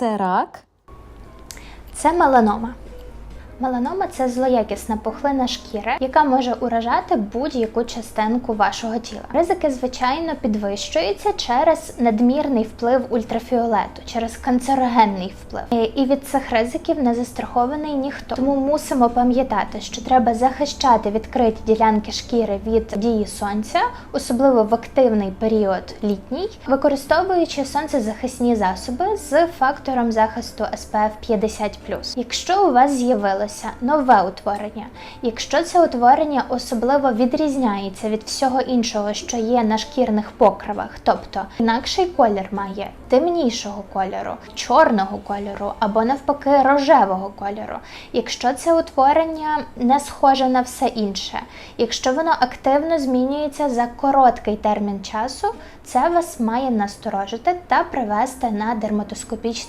Це рак. Це меланома. Меланома це злоякісна пухлина шкіри, яка може уражати будь-яку частинку вашого тіла. Ризики, звичайно, підвищуються через надмірний вплив ультрафіолету, через канцерогенний вплив. І- І від цих ризиків не застрахований ніхто. Тому мусимо пам'ятати, що треба захищати відкриті ділянки шкіри від дії сонця, особливо в активний період літній, використовуючи сонцезахисні засоби з фактором захисту SPF 50+. Якщо у вас з'явилося нове утворення, якщо це утворення особливо відрізняється від всього іншого, що є на шкірних покривах, тобто інакший колір має темнішого кольору, чорного кольору або навпаки рожевого кольору. Якщо це утворення не схоже на все інше, якщо воно активно змінюється за короткий термін часу, це вас має насторожити та привести на дерматоскопічне